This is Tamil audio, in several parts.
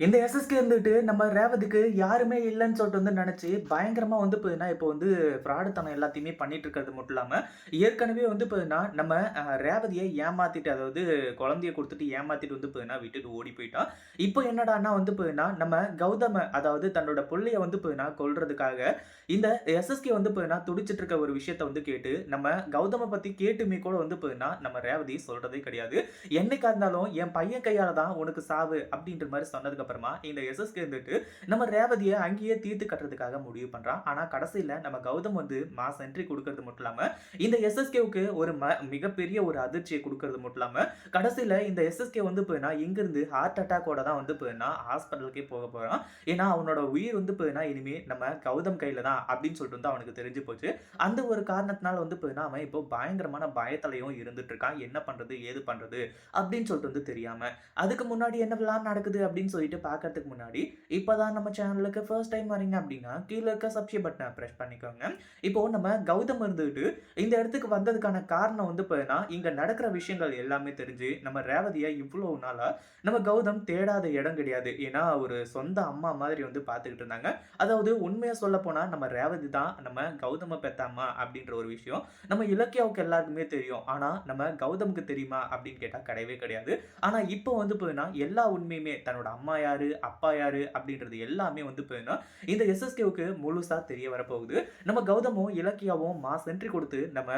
இந்த எஸ்எஸ்கே இருந்துட்டு நம்ம ரேவதிக்கு யாருமே இல்லைன்னு சொல்லிட்டு வந்து நினச்சி பயங்கரமாக வந்து போதுனா இப்போ வந்து ஃப்ராடுத்தனம் எல்லாத்தையுமே பண்ணிட்டு இருக்கிறது மட்டும் இல்லாமல் ஏற்கனவே வந்து பார்த்தீங்கன்னா நம்ம ரேவதியை ஏமாத்திட்டு அதாவது குழந்தைய கொடுத்துட்டு ஏமாத்திட்டு வந்து போதுனா விட்டுட்டு ஓடி போயிட்டான். இப்போ என்னடான்னா வந்து போதுனா நம்ம கௌதம அதாவது தன்னோட பிள்ளைய வந்து போதுனா கொல்றதுக்காக இந்த எஸ்எஸ்கே வந்து போதுனா துடிச்சிட்டு இருக்க ஒரு விஷயத்த வந்து கேட்டு நம்ம கௌதம பற்றி கேட்டுமே கூட வந்து போதுனா நம்ம ரேவதி சொல்றதே கிடையாது. என்னைக்கா இருந்தாலும் என் பையன் கையால தான் உனக்கு சாவு அப்படின்ற மாதிரி சொன்னதுக்கு அப்புறமா இந்த எஸ்எஸ்கே இருந்துட்டு நம்ம ரேவதியை அங்கேயே தீர்த்து கட்டுறதுக்காக முடிவு பண்றான். ஆனா கடைசியில நம்ம கௌதம் வந்து மாஸ் என்ட்ரி கொடுக்கறது மட்டும் இல்லாம இந்த எஸ்எஸ்கேவுக்கு ஒரு ம- மிகப்பெரிய ஒரு அதிர்ச்சியை கொடுக்கறது மட்டும் இல்லாம கடைசியில இந்த எஸ்எஸ்கே வந்து போயினா இங்கிருந்து ஹார்ட் அட்டாக்கோட தான் வந்து போயினா ஹாஸ்பிட்டலுக்கே போக போறான். ஏன்னா அவனோட உயிர் வந்து போயினா இனிமே நம்ம கௌதம் கையில தான் அப்படின்னு சொல்லிட்டு வந்து அவனுக்கு தெரிஞ்சு போச்சு. அந்த ஒரு காரணத்தினால வந்து போயினா அவன் இப்போ பயங்கரமான பயத்தலையும் இருந்துட்டு இருக்கான். என்ன பண்றது ஏது பண்றது அப்படின்னு சொல்லிட்டு வந்து தெரியாம அதுக்கு முன்னாடி என்னவெல்லாம் நடக்குது அப்படின்னு சொல்லிட்டு பார்க்கறதுக்கு முன்னாடி இப்போதான் நம்ம சேனலுக்கு ஃபர்ஸ்ட் டைம் வரீங்க அப்படின்னா கீழே இருக்க சப்ஸ்கிரைப் பட்டனை ப்ரெஸ் பண்ணிக்கோங்க. இப்போ நம்ம கௌதம் இருந்துட்டு இந்த இடத்துக்கு வந்ததுக்கான காரணம் வந்து பார்த்தீங்கன்னா இங்கே நடக்கிற விஷயங்கள் எல்லாமே தெரிஞ்சு நம்ம ரேவதியை இவ்வளவு நாளாக நம்ம கௌதம் தேடாத இடம் கிடையாது. ஏன்னா ஒரு சொந்த அம்மா மாதிரி வந்து பார்த்துக்கிட்டு இருந்தாங்க. அதாவது உண்மையை சொல்ல போனால் நம்ம ரேவதி தான் நம்ம கௌதம பெத்த அம்மா அப்படின்ற ஒரு விஷயம் நம்ம இலக்கியாவுக்கு எல்லாருக்குமே தெரியும். ஆனால் நம்ம கௌதமுக்கு தெரியுமா அப்படின்னு கேட்டால் கிடையவே கிடையாது. ஆனால் இப்போ வந்து போயின்னா எல்லா உண்மையுமே தன்னோட அம்மா யார் அப்பா யார் அப்படின்றது எல்லாமே வந்து பார்த்தீங்கன்னா இந்த எஸ்எஸ்கேவுக்கு முழுசாக தெரிய வரப்போகுது. நம்ம கௌதமும் இலக்கியாவும் மாஸ் என்ட்ரி கொடுத்து நம்ம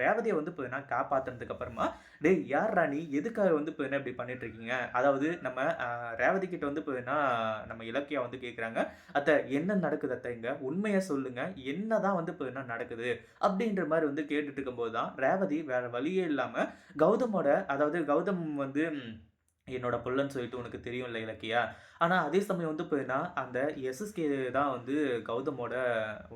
ரேவதியை வந்து போயின்னா காப்பாத்துனதுக்கு அப்புறமா டேய் யார் ராணி எதுக்காக வந்து பார்த்தீங்கன்னா இப்படி பண்ணிட்டு இருக்கீங்க அதாவது நம்ம ரேவதி கிட்ட வந்து பார்த்தீங்கன்னா நம்ம இலக்கியா வந்து கேட்குறாங்க அத்தை என்ன நடக்குது அத்தை இங்க? உண்மையை சொல்லுங்க. என்னதான் வந்து போயின்னா நடக்குது? அப்படின்ற மாதிரி வந்து கேட்டுட்டு இருக்கும்போது தான் ரேவதி வேற வழியே இல்லாமல் கௌதமோட அதாவது கௌதம் வந்து என்னோட புள்ளன்னு சொல்லிட்டு உனக்கு தெரியும் இல்லை இலக்கியா? ஆனால் அதே சமயம் வந்து போயின்னா அந்த எஸ்எஸ்கே தான் வந்து கௌதமோட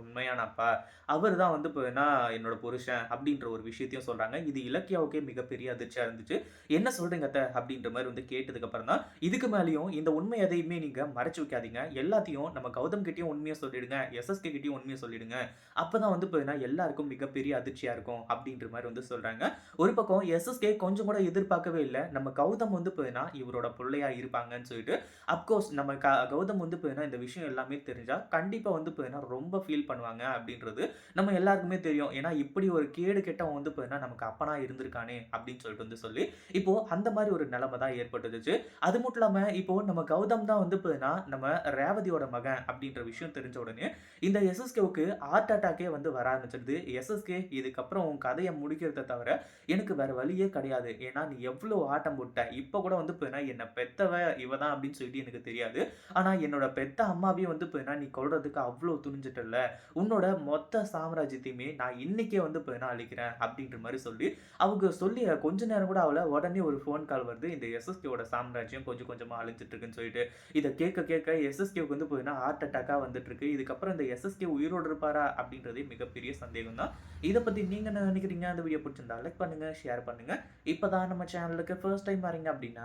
உண்மையான அப்பா. அவர் தான் வந்து போயின்னா என்னோட புருஷன் அப்படின்ற ஒரு விஷயத்தையும் சொல்கிறாங்க இது இலக்கியாவுக்கே மிகப்பெரிய அதிர்ச்சியாக இருந்துச்சு. என்ன சொல்கிறீங்க அத்தை? அப்படின்ற மாதிரி வந்து கேட்டதுக்கப்புறம் தான் இதுக்கு மேலேயும் இந்த உண்மை எதையுமே நீங்கள் மறைச்சி வைக்காதீங்க. எல்லாத்தையும் நம்ம கௌதம் கிட்டேயும் உண்மையாக சொல்லிடுங்க எஸ்எஸ்கே கிட்டேயும் உண்மையை சொல்லிடுங்க. அப்போ தான் வந்து போயின்னா எல்லாருக்கும் மிகப்பெரிய அதிர்ச்சியாக இருக்கும் அப்படின்ற மாதிரி வந்து சொல்கிறாங்க ஒரு பக்கம் எஸ்எஸ்கே கொஞ்சம் கூட எதிர்பார்க்கவே இல்லை. நம்ம கௌதம் வந்து தான் இவரோட பிள்ளையா இருப்பாங்கன்னு சொல்லிட்டு அப்கோர்ஸ் நம்ம க கௌதம் வந்து போயினா இந்த விஷயம் எல்லாமே தெரிஞ்சா கண்டிப்பா வந்து போயினா ரொம்ப ஃபீல் பண்ணுவாங்க அப்படின்றது நம்ம எல்லாருக்குமே தெரியும். ஏன்னா இப்படி ஒரு கேடு கெட்டவன் வந்து போயினா நமக்கு அப்பனா இருந்திருக்கானே அப்படின்னு சொல்லிட்டு வந்து சொல்லி இப்போ அந்த மாதிரி ஒரு நிலைமை தான் ஏற்பட்டுச்சு அது மட்டும் இல்லாம இப்போ நம்ம கௌதம் தான் வந்து போயினா நம்ம ரேவதியோட மகன் அப்படின்ற விஷயம் தெரிஞ்ச உடனே இந்த எஸ்எஸ்கேவுக்கு ஹார்ட் அட்டாக்கே வந்து வர ஆரம்பிச்சிருது எஸ்எஸ்கே இதுக்கப்புறம் உன் கதையை முடிக்கிறத தவிர எனக்கு வேற வழியே கிடையாது. ஏன்னா நீ எவ்வளோ ஆட்டம் போட்ட இப்போ கூட வந்து போயினா என்னை பெத்தவ இவ தான் அப்படின்னு சொல்லிட்டு எனக்கு தெரியாது. ஆனால் என்னோட பெத்த அம்மாவையும் வந்து போயினா நீ கொள்றதுக்கு அவ்வளோ துணிஞ்சிட்டல உன்னோட மொத்த சாம்ராஜ்யத்தையுமே நான் இன்னைக்கே வந்து போயினா அழிக்கிறேன் அப்படின்ற மாதிரி சொல்லி அவங்க சொல்லி கொஞ்ச நேரம் கூட அவளை உடனே ஒரு ஃபோன் கால் வருது. இந்த எஸ்எஸ்கேவோட சாம்ராஜ்யம் கொஞ்சம் கொஞ்சமாக அழிஞ்சிட்டு இருக்குன்னு சொல்லிட்டு. இதை கேட்க கேட்க எஸ்எஸ்கேவுக்கு வந்து போயினா ஹார்ட் அட்டாக்காக வந்துட்டு இருக்கு இதுக்கப்புறம் இந்த எஸ்எஸ்கே உயிரோடு இருப்பாரா அப்படின்றதே மிகப்பெரிய சந்தேகம் தான் இதை பற்றி நீங்கள் என்ன நினைக்கிறீங்க? அந்த வீடியோ பிடிச்சிருந்தா லைக் பண்ணுங்கள் ஷேர் பண்ணுங்கள் இப்போ தான் நம்ம சேனலுக்கு ஃபர்ஸ்ட் டைம் வரீங்க அப்படின்னா